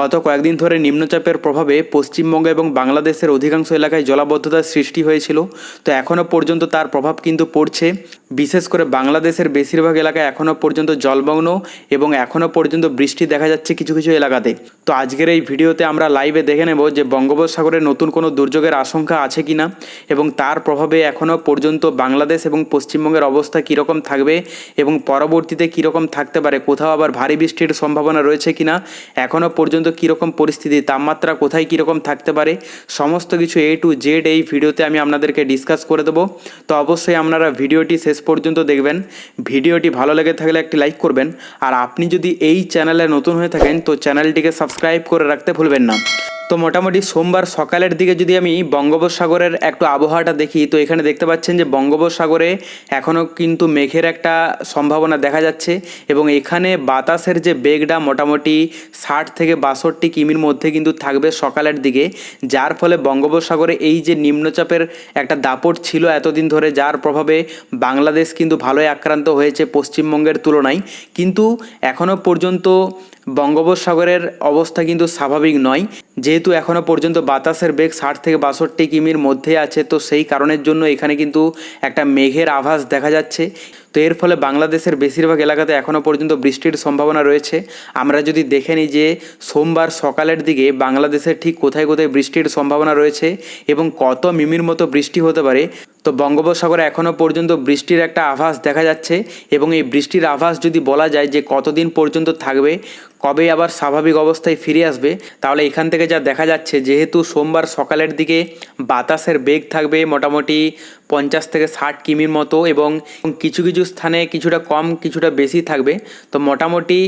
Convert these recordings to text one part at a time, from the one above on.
গত কয়েকদিন ধরে নিম্নচাপের প্রভাবে পশ্চিমবঙ্গ এবং বাংলাদেশের অধিকাংশ এলাকায় জলাবদ্ধতার সৃষ্টি হয়েছিল। তো এখনও পর্যন্ত তার প্রভাব কিন্তু পড়ছে। বিশেষ করে বাংলাদেশের বেশিরভাগ এলাকায় এখনও পর্যন্ত জলমগ্ন এবং এখনও পর্যন্ত বৃষ্টি দেখা যাচ্ছে কিছু কিছু এলাকাতে। তো আজকের এই ভিডিওতে আমরা লাইভে দেখে নেব যে বঙ্গোপসাগরে নতুন কোনো দুর্যোগের আশঙ্কা আছে কি না এবং তার প্রভাবে এখনও পর্যন্ত বাংলাদেশ এবং পশ্চিমবঙ্গের অবস্থা কীরকম থাকবে এবং পরবর্তীতে কীরকম থাকতে পারে, কোথাও আবার ভারী বৃষ্টির সম্ভাবনা রয়েছে কি না এখনও পর্যন্ত কীরকম পরিস্থিতি, তাপমাত্রা কোথায় কীরকম থাকতে পারে, সমস্ত কিছু এ টু জেড এই ভিডিওতে আমি আপনাদেরকে ডিসকাস করে দেবো। তো অবশ্যই আপনারা ভিডিওটি শেষ পর্যন্ত দেখবেন। ভিডিওটি ভালো লেগে থাকলে একটি লাইক করবেন। আর আপনি যদি এই চ্যানেলে নতুন হয়ে থাকেন, তো চ্যানেলটিকে সাবস্ক্রাইব করে রাখতে ভুলবেন না। তো মোটামুটি সোমবার সকালের দিকে যদি আমি বঙ্গোপসাগরের একটু আবহাওয়াটা দেখি, তো এখানে দেখতে পাচ্ছেন যে বঙ্গোপসাগরে এখনও কিন্তু মেঘের একটা সম্ভাবনা দেখা যাচ্ছে এবং এখানে বাতাসের যে বেগটা মোটামুটি ষাট থেকে বাষট্টি কিমির মধ্যে কিন্তু থাকবে সকালের দিকে, যার ফলে বঙ্গোপসাগরে এই যে নিম্নচাপের একটা দাপট ছিল এতদিন ধরে, যার প্রভাবে বাংলাদেশ কিন্তু ভালোই আক্রান্ত হয়েছে পশ্চিমবঙ্গের তুলনায়। কিন্তু এখনও পর্যন্ত বঙ্গোপসাগরের অবস্থা কিন্তু স্বাভাবিক নয়। যেহেতু এখনও পর্যন্ত বাতাসের বেগ ষাট থেকে বাষট্টি কিমির মধ্যে আছে, তো সেই কারণের জন্য এখানে কিন্তু একটা মেঘের আভাস দেখা যাচ্ছে। তো এর ফলে বাংলাদেশের বেশিরভাগ এলাকাতে এখনও পর্যন্ত বৃষ্টির সম্ভাবনা রয়েছে। আমরা যদি দেখে নিই যে সোমবার সকালের দিকে বাংলাদেশের ঠিক কোথায় কোথায় বৃষ্টির সম্ভাবনা রয়েছে এবং কত মিমির মতো বৃষ্টি হতে পারে তো বঙ্গোপসাগরে এখনও পর্যন্ত বৃষ্টির একটা আভাস দেখা যাচ্ছে এবং এই বৃষ্টির আভাস যদি বলা যায় যে কতদিন পর্যন্ত থাকবে, কবে আবার স্বাভাবিক অবস্থায় ফিরে আসবে, তাহলে এখান থেকে যা দেখা যাচ্ছে যেহেতু সোমবার সকালের দিকে বাতাসের বেগ থাকবে মোটামুটি পঞ্চাশ থেকে ষাট কিমির মতো এবং কিছু কিছু স্থানে কিছুটা কম, কিছুটা বেশি থাকবে। তো মোটামুটি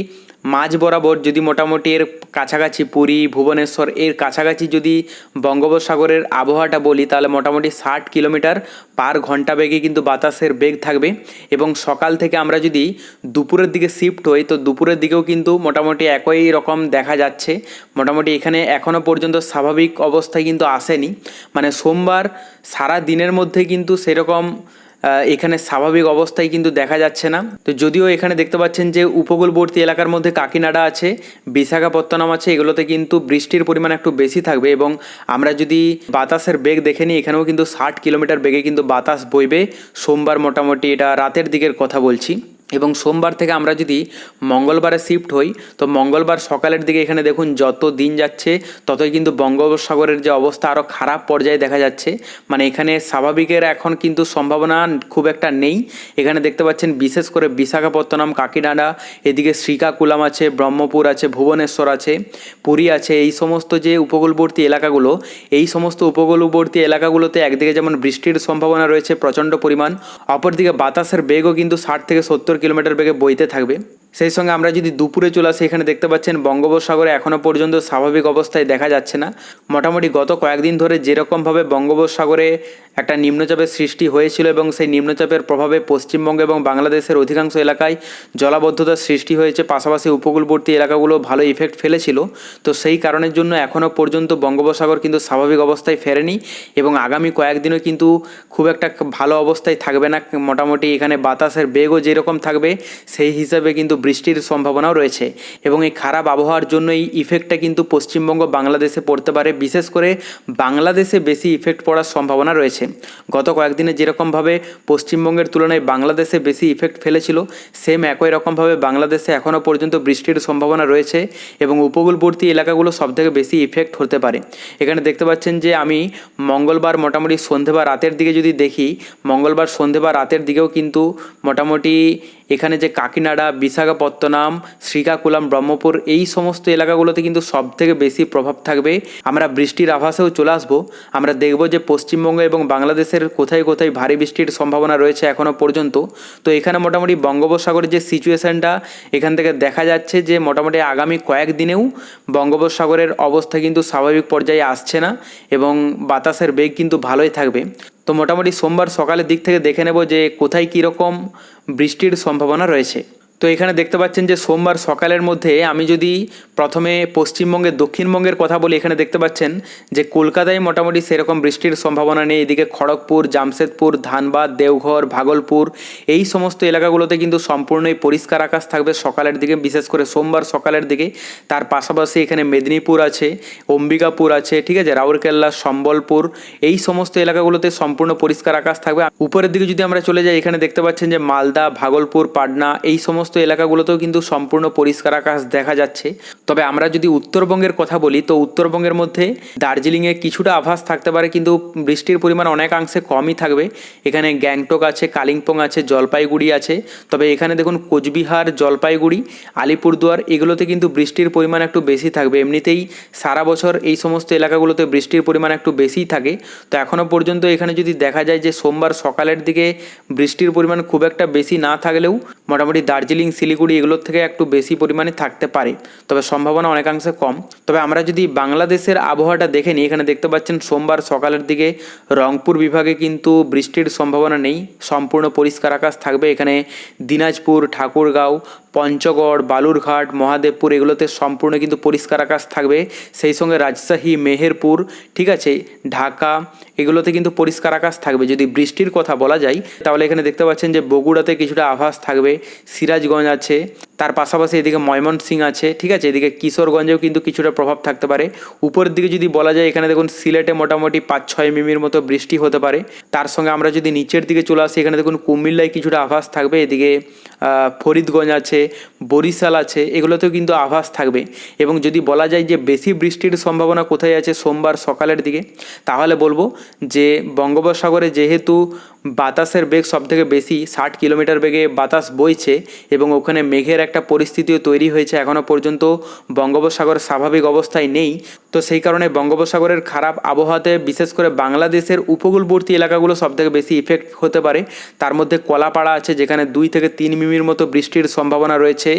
মাঝ বরাবর যদি মোটামুটি এর কাছাকাছি পুরী, ভুবনেশ্বর এর কাছাকাছি যদি বঙ্গোপসাগরের আবহাওয়াটা বলি, তাহলে মোটামুটি ষাট কিলোমিটার পার ঘণ্টা বেগে কিন্তু বাতাসের বেগ থাকবে। এবং সকাল থেকে আমরা যদি দুপুরের দিকে শিফট হই, তো দুপুরের দিকেও কিন্তু মোটামুটি একই রকম দেখা যাচ্ছে। মোটামুটি এখানে এখনও পর্যন্ত স্বাভাবিক অবস্থায় কিন্তু আসেনি। মানে সোমবার সারা দিনের মধ্যে কিন্তু সেরকম এখানে স্বাভাবিক অবস্থায় কিন্তু দেখা যাচ্ছে না। তো যদিও এখানে দেখতে পাচ্ছেন যে উপকূলবর্তী এলাকার মধ্যে কাকিনাডা আছে, বিশাখাপত্তনম আছে, এগুলোতে কিন্তু বৃষ্টির পরিমাণ একটু বেশি থাকবে এবং আমরা যদি বাতাসের বেগ দেখে নিই, এখানেও কিন্তু ষাট কিলোমিটার বেগে কিন্তু বাতাস বইবে। সোমবার মোটামুটি এটা রাতের দিকের কথা বলছি। এবং সোমবার থেকে আমরা যদি মঙ্গলবারে শিফট হই, তো মঙ্গলবার সকালের দিকে এখানে দেখুন যত দিন যাচ্ছে, ততই কিন্তু বঙ্গোপসাগরের যে অবস্থা আরও খারাপ পর্যায়ে দেখা যাচ্ছে। মানে এখানে স্বাভাবিকের এখন কিন্তু সম্ভাবনা খুব একটা নেই। এখানে দেখতে পাচ্ছেন বিশেষ করে বিশাখাপত্তনম, কাকিনাডা, এদিকে শ্রীকাকুলাম আছে, ব্রহ্মপুর আছে, ভুবনেশ্বর আছে, পুরী আছে, এই সমস্ত যে উপকূলবর্তী এলাকাগুলো, এই সমস্ত উপকূলবর্তী এলাকাগুলোতে একদিকে যেমন বৃষ্টির সম্ভাবনা রয়েছে প্রচণ্ড পরিমাণ, অপরদিকে বাতাসের বেগও কিন্তু ষাট থেকে সত্তর কিলোমিটার বেগে বইতে থাকবে। সেই সঙ্গে আমরা যদি দুপুরে চলে আসি, এখানে দেখতে পাচ্ছেন বঙ্গোপসাগরে এখনও পর্যন্ত স্বাভাবিক অবস্থায় দেখা যাচ্ছে না। মোটামুটি গত কয়েকদিন ধরে যেরকমভাবে বঙ্গোপসাগরে একটা নিম্নচাপের সৃষ্টি হয়েছিল এবং সেই নিম্নচাপের প্রভাবে পশ্চিমবঙ্গ এবং বাংলাদেশের অধিকাংশ এলাকায় জলাবদ্ধতার সৃষ্টি হয়েছে, পাশাপাশি উপকূলবর্তী এলাকাগুলো ভালো ইফেক্ট ফেলেছিল। তো সেই কারণের জন্য এখনও পর্যন্ত বঙ্গোপসাগর কিন্তু স্বাভাবিক অবস্থায় ফেরেনি এবং আগামী কয়েকদিনও কিন্তু খুব একটা ভালো অবস্থায় থাকবে না। মোটামুটি এখানে বাতাসের বেগও যেরকম থাকবে, সেই হিসাবে কিন্তু বৃষ্টির সম্ভাবনাও রয়েছে এবং এই খারাপ আবহাওয়ার জন্য এই ইফেক্টটা কিন্তু পশ্চিমবঙ্গ বাংলাদেশে পড়তে পারে। বিশেষ করে বাংলাদেশে বেশি ইফেক্ট পড়ার সম্ভাবনা রয়েছে। গত কয়েকদিনে যেরকমভাবে পশ্চিমবঙ্গের তুলনায় বাংলাদেশে বেশি ইফেক্ট ফেলেছিল সেম একই রকমভাবে বাংলাদেশে এখনও পর্যন্ত বৃষ্টির সম্ভাবনা রয়েছে এবং উপকূলবর্তী এলাকাগুলো সবথেকে বেশি ইফেক্ট হতে পারে। এখানে দেখতে পাচ্ছেন যে আমি মঙ্গলবার মোটামুটি সন্ধে বা রাতের দিকে যদি দেখি, মঙ্গলবার সন্ধে বা রাতের দিকেও কিন্তু মোটামুটি এখানে যে কাকিনাডা, বিশাখাপত্তনম, শ্রীকাকুলাম, ব্রহ্মপুর, এই সমস্ত এলাকাগুলোতে কিন্তু সব থেকে বেশি প্রভাব থাকবে। আমরা বৃষ্টির আভাসেও চলে আসব। আমরা দেখব যে পশ্চিমবঙ্গ এবং বাংলাদেশের কোথায় কোথায় ভারী বৃষ্টির সম্ভাবনা রয়েছে এখনও পর্যন্ত। তো এখানে মোটামুটি বঙ্গোপসাগরের যে সিচুয়েশানটা, এখান থেকে দেখা যাচ্ছে যে মোটামুটি আগামী কয়েকদিনেও বঙ্গোপসাগরের অবস্থা কিন্তু স্বাভাবিক পর্যায়ে আসছে না এবং বাতাসের বেগ কিন্তু ভালোই থাকবে। তো মোটামুটি সোমবার সকালের দিক থেকে দেখে নেব যে কোথায় কীরকম বৃষ্টির সম্ভাবনা রয়েছে। তো এখানে দেখতে পাচ্ছেন যে সোমবার সকালের মধ্যে আমি যদি প্রথমে পশ্চিমবঙ্গের দক্ষিণবঙ্গের কথা বলি, এখানে দেখতে পাচ্ছেন যে কলকাতায় মোটামুটি সেরকম বৃষ্টির সম্ভাবনা নেই। এদিকে খড়গপুর, জামশেদপুর, ধানবাদ, দেওঘর, ভাগলপুর, এই সমস্ত এলাকাগুলোতে কিন্তু সম্পূর্ণই পরিষ্কার আকাশ থাকবে সকালের দিকে, বিশেষ করে সোমবার সকালের দিকে। তার পাশাপাশি এখানে মেদিনীপুর আছে, অম্বিকাপুর আছে, ঠিক আছে, রাউরকেল্লা, সম্বলপুর, এই সমস্ত এলাকাগুলোতে সম্পূর্ণ পরিষ্কার আকাশ থাকবে। উপরের দিকে যদি আমরা চলে যাই, এখানে দেখতে পাচ্ছেন যে মালদা, ভাগলপুর, পাটনা, এই সমস্ত এলাকাগুলোতেও কিন্তু সম্পূর্ণ পরিষ্কার আকাশ দেখা যাচ্ছে। তবে আমরা যদি উত্তরবঙ্গের কথা বলি, তো উত্তরবঙ্গের মধ্যে দার্জিলিংয়ে কিছুটা আভাস থাকতে পারে, কিন্তু বৃষ্টির পরিমাণ অনেকাংশে কমই থাকবে। এখানে গ্যাংটক আছে, কালিম্পং আছে, জলপাইগুড়ি আছে। তবে এখানে দেখুন কোচবিহার, জলপাইগুড়ি, আলিপুরদুয়ার, এগুলোতে কিন্তু বৃষ্টির পরিমাণ একটু বেশি থাকবে। এমনিতেই সারা বছর এই সমস্ত এলাকাগুলোতে বৃষ্টির পরিমাণ একটু বেশিই থাকে। তো এখনও পর্যন্ত এখানে যদি দেখা যায় যে সোমবার সকালের দিকে বৃষ্টির পরিমাণ খুব একটা বেশি না থাকলেও মোটামুটি দার্জিলিং শিলিগুড়ি এগুলোর থেকে একটু বেশি পরিমাণে থাকতে পারে। তবে সম্ভাবনা অনেকাংশে কম। তবে আমরা যদি বাংলাদেশের আবহাওয়াটা দেখে নিই, এখানে দেখতে পাচ্ছেন সোমবার সকালের দিকে রংপুর বিভাগে কিন্তু বৃষ্টির সম্ভাবনা নেই। সম্পূর্ণ পরিষ্কার আকাশ থাকবে। এখানে দিনাজপুর, ঠাকুরগাঁও, পঞ্চগড়, বালুরঘাট, মহাদেবপুর এগুলোতে সম্পূর্ণ কিন্তু পরিষ্কার আকাশ থাকবে। সেই সঙ্গে রাজশাহী, মেহেরপুর, ঠিক আছে, ঢাকা এগুলোতে কিন্তু পরিষ্কার আকাশ থাকবে। যদি বৃষ্টির কথা বলা যায়, তাহলে এখানে দেখতে পাচ্ছেন যে বগুড়াতে কিছুটা আভাস থাকবে। সিরাজগঞ্জ আছে, তার পাশাপাশি এদিকে ময়মনসিং আছে, ঠিক আছে? এদিকে কিশোরগঞ্জেও কিন্তু কিছুটা প্রভাব থাকতে পারে। উপরের দিকে যদি বলা যায়, এখানে দেখুন সিলেটে মোটামুটি পাঁচ ছয় মিমির মতো বৃষ্টি হতে পারে। তার সঙ্গে আমরা যদি নিচের দিকে চলে আসি, এখানে দেখুন কুমিল্লায় কিছুটা আভাস থাকবে। এদিকে ফরিদগঞ্জ আছে, বরিশাল আছে, এগুলোতেও কিন্তু আভাস থাকবে। এবং যদি বলা যায় যে বেশি বৃষ্টির সম্ভাবনা কোথায় আছে সোমবার সকালের দিকে, তাহলে বলব যে বঙ্গোপসাগরে যেহেতু বাতাসের বেগ সবথেকে বেশি, ষাট কিলোমিটার বেগে বাতাস বইছে এবং ওখানে মেঘের একটা পরিস্থিতিও তৈরি হয়েছে এখনও পর্যন্ত বঙ্গোপসাগর স্বাভাবিক অবস্থায় নেই। তো সেই কারণে বঙ্গোপসাগরের খারাপ আবহাওয়াতে বিশেষ করে বাংলাদেশের উপকূলবর্তী এলাকাগুলো সবথেকে বেশি ইফেক্ট হতে পারে। তার মধ্যে কলাপাড়া আছে, যেখানে দুই থেকে তিন মিমির মতো বৃষ্টির সম্ভাবনা রয়েছে।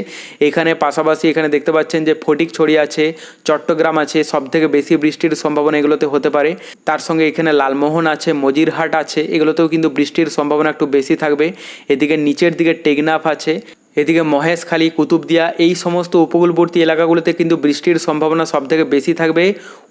এখানে পাশাপাশি এখানে দেখতে পাচ্ছেন যে ফটিকছড়ি আছে, চট্টগ্রাম আছে, সবথেকে বেশি বৃষ্টির সম্ভাবনা এগুলোতে হতে পারে। তার সঙ্গে এখানে লালমোহন আছে, মজিরহাট আছে, এগুলোতেও কিন্তু বৃষ্টির সম্ভাবনা একটু বেশি থাকবে। এদিকে নিচের দিকে টেকনাফ আছে। এদিকে মহেশখালী কুতুবদিয়া এই সমস্ত উপকূলবর্তী এলাকাগুলোতে কিন্তু বৃষ্টির সম্ভাবনা সবথেকে বেশি থাকবে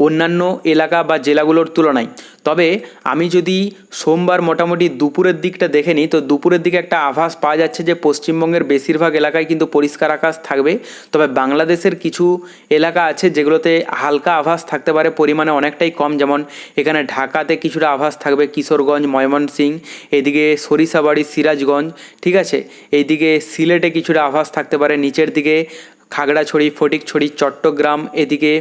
অন্যান্য এলাকা বা জেলাগুলোর তুলনায়। তবে আমি যদি সোমবার মোটামুটি দুপুরের দিকটা দেখে নিই, তো দুপুরের দিকে একটা আভাস পাওয়া যাচ্ছে যে পশ্চিমবঙ্গের বেশিরভাগ এলাকায় কিন্তু পরিষ্কার আকাশ থাকবে। তবে বাংলাদেশের কিছু এলাকা আছে যেগুলোতে হালকা আভাস থাকতে পারে, পরিমাণে অনেকটাই কম। যেমন এখানে ঢাকাতে কিছুটা আভাস থাকবে কিশোরগঞ্জ ময়মনসিং এদিকে সরিষাবাড়ি, সিরাজগঞ্জ, ঠিক আছে? এইদিকে সিলেটে কিছুটা আভাস থাকতে পারে নিচের দিকে, খাগড়াছড়ি, ফটিকছড়ি, চট্টগ্রাম, এদিকে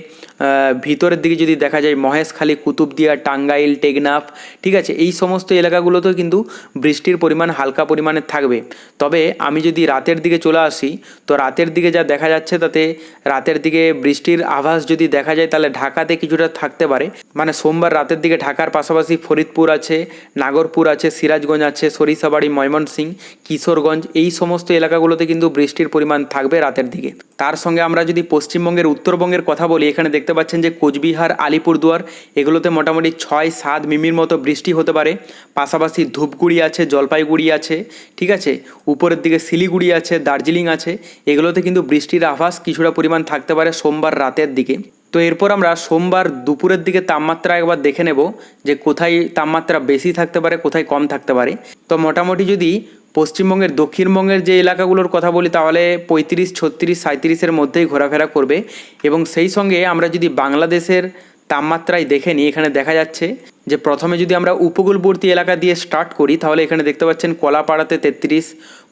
ভিতরের দিকে যদি দেখা যায় মহেশখালী, কুতুবদিয়া, টাঙ্গাইল, টেকনাফ, ঠিক আছে, এই সমস্ত এলাকাগুলোতেও কিন্তু বৃষ্টির পরিমাণ হালকা পরিমাণে থাকবে। তবে আমি যদি রাতের দিকে চলে আসি, তো রাতের দিকে যা দেখা যাচ্ছে তাতে রাতের দিকে বৃষ্টির আভাস যদি দেখা যায়, তাহলে ঢাকাতে কিছুটা থাকতে পারে। মানে সোমবার রাতের দিকে ঢাকার পাশাপাশি ফরিদপুর আছে, নাগরপুর আছে, সিরাজগঞ্জ আছে, সরিষাবাড়ি ময়মনসিং কিশোরগঞ্জ, এই সমস্ত এলাকাগুলোতে কিন্তু বৃষ্টির পরিমাণ থাকবে রাতের দিকে। তার সঙ্গে আমরা যদি পশ্চিমবঙ্গের, উত্তরবঙ্গের কথা বলি, এখানে দেখতে পাচ্ছেন যে কোচবিহার, আলিপুরদুয়ার এগুলোতে মোটামুটি ছয় সাত মিমির মতো বৃষ্টি হতে পারে। পাশাপাশি ধূপগুড়ি আছে, জলপাইগুড়ি আছে, ঠিক আছে? উপরের দিকে শিলিগুড়ি আছে, দার্জিলিং আছে। এগুলোতে কিন্তু বৃষ্টির আভাস কিছুটা পরিমাণ থাকতে পারে সোমবার রাতের দিকে। তো এরপর আমরা সোমবার দুপুরের দিকে তাপমাত্রা একবার দেখে নেব যে কোথায় তাপমাত্রা বেশি থাকতে পারে, কোথায় কম থাকতে পারে। তো মোটামুটি যদি পশ্চিমবঙ্গের, দক্ষিণবঙ্গের যে এলাকাগুলোর কথা বলি, তাহলে পঁয়ত্রিশ, ছত্রিশ সাঁত্রিশের মধ্যেই ঘোরাফেরা করবে। এবং সেই সঙ্গে আমরা যদি বাংলাদেশের তাপমাত্রায় দেখে নিই, এখানে দেখা যাচ্ছে যে প্রথমে যদি আমরা উপকূলবর্তী এলাকা দিয়ে স্টার্ট করি, তাহলে এখানে দেখতে পাচ্ছেন, কলাপাড়াতে তেত্রিশ,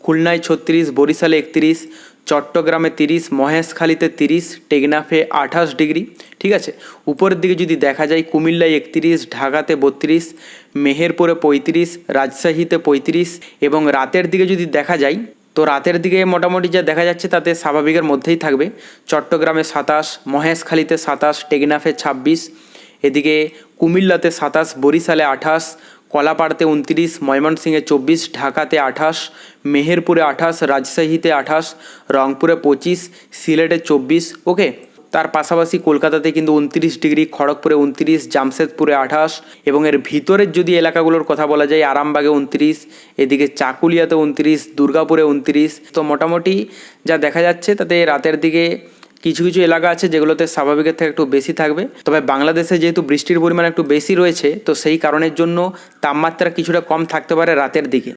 খুলনায় ছত্রিশ, বরিশালে একত্রিশ চট্টগ্রামে তিরিশ, মহেশখালীতে তিরিশ, টেকনাফে আঠাশ ডিগ্রি, ঠিক আছে? উপরের দিকে যদি দেখা যায় কুমিল্লায় একত্রিশ, ঢাকাতে বত্রিশ, মেহেরপুরে পঁয়ত্রিশ, রাজশাহীতে পঁয়ত্রিশ এবং রাতের দিকে যদি দেখা যায়, তো রাতের দিকে মোটামুটি যা দেখা যাচ্ছে তাতে স্বাভাবিকের মধ্যেই থাকবে। চট্টগ্রামে সাতাশ, মহেশখালীতে সাতাশ, টেকনাফে ছাব্বিশ, এদিকে কুমিল্লাতে সাতাশ, বরিশালে আঠাশ কলাপাড়াতে উনত্রিশ, ময়মনসিংহে চব্বিশ, ঢাকাতে আঠাশ, মেহেরপুরে আঠাশ, রাজশাহীতে আঠাশ, রংপুরে পঁচিশ, সিলেটে চব্বিশ, ওকে? তার পাশাপাশি কলকাতাতে কিন্তু উনত্রিশ ডিগ্রি, খড়গপুরে উনত্রিশ, জামশেদপুরে আঠাশ এবং এর ভিতরের যদি এলাকাগুলোর কথা বলা যায়, আরামবাগে উনত্রিশ, এদিকে চাকুলিয়াতে উনত্রিশ, দুর্গাপুরে উনত্রিশ। তো মোটামুটি যা দেখা যাচ্ছে, তাতে রাতের দিকে কিছু কিছু এলাকা আছে যেগুলোতে স্বাভাবিকের থেকে একটু বেশি থাকবে। তবে বাংলাদেশে যেহেতু বৃষ্টির পরিমাণ একটু বেশি রয়েছে, তো সেই কারণের জন্য তাপমাত্রা কিছুটা কম থাকতে পারে রাতের দিকে।